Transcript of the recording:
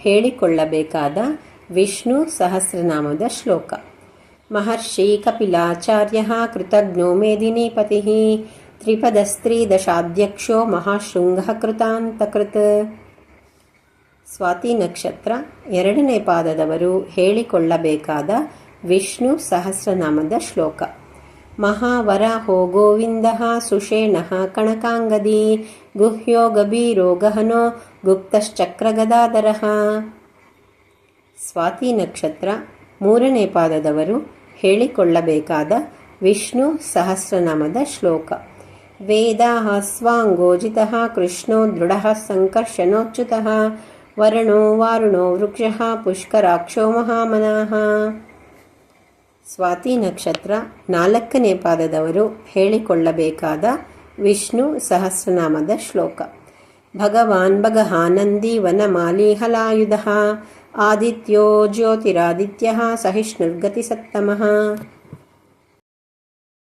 ಹೇಳಿಕೊಳ್ಳಬೇಕಾದ ವಿಷ್ಣು ಸಹಸ್ರನಾಮದ ಶ್ಲೋಕ. ಮಹರ್ಷಿ ಕಪಿಲಾಚಾರ್ಯ ಕೃತಜ್ಞೋ ಮೇದಿನೀಪತಿ ತ್ರಿಪದಸ್ತ್ರೀದಶಾಧ್ಯಕ್ಷೋ ಮಹಾಶೃಂಗ ಕೃತಾಂತಕೃತ್. ಸ್ವಾತಿ ನಕ್ಷತ್ರ ಎರಡನೇ ಪಾದದವರು ಹೇಳಿಕೊಳ್ಳಬೇಕಾದ ವಿಷ್ಣು ಸಹಸ್ರನಾಮದ ಶ್ಲೋಕ. ಮಹಾವರಾಹೋ ಗೋವಿಂದ ಸುಷೇಣ ಕಣಕಾಂಗದಿ ಗಭೀರೋ ಗಹನೋ ಗುಪ್ತಶ್ಚಕ್ರಗದಾಧರಃ. ಸ್ವಾತಿ ನಕ್ಷತ್ರ ಮೂರನೇ ಪಾದದವರು ಹೇಳಿಕೊಳ್ಳಬೇಕಾದ ವಿಷ್ಣು ಸಹಸ್ರನಾಮದ ಶ್ಲೋಕ. ವೇದಾ ಸ್ವಾಂಗೋಜಿತಃ ಕೃಷ್ಣೋ ದೃಢ ಸಂಕರ್ಷಣೋಚ್ಯುತಃ ವರುಣೋ ವಾರುಣೋ ವೃಕ್ಷಃ ಪುಷ್ಕರಾಕ್ಷೋ ಮಹಾಮನಃ. ಸ್ವಾತಿ ನಕ್ಷತ್ರ ನಾಲ್ಕನೇ ಪಾದದವರು ಹೇಳಿಕೊಳ್ಳಬೇಕಾದ ವಿಷ್ಣು ಸಹಸ್ರನಾಮದ ಶ್ಲೋಕ. ಭಗವಾನ್ ಭಗಹಾನಂದಿ ವನಮಾಲಿಹಲಾಯುಧ ಆದಿತ್ಯೋ ಜ್ಯೋತಿರಾದಿತ್ಯ ಸಹಿಷ್ಣುರ್ಗತಿ ಸತ್ತಮಃ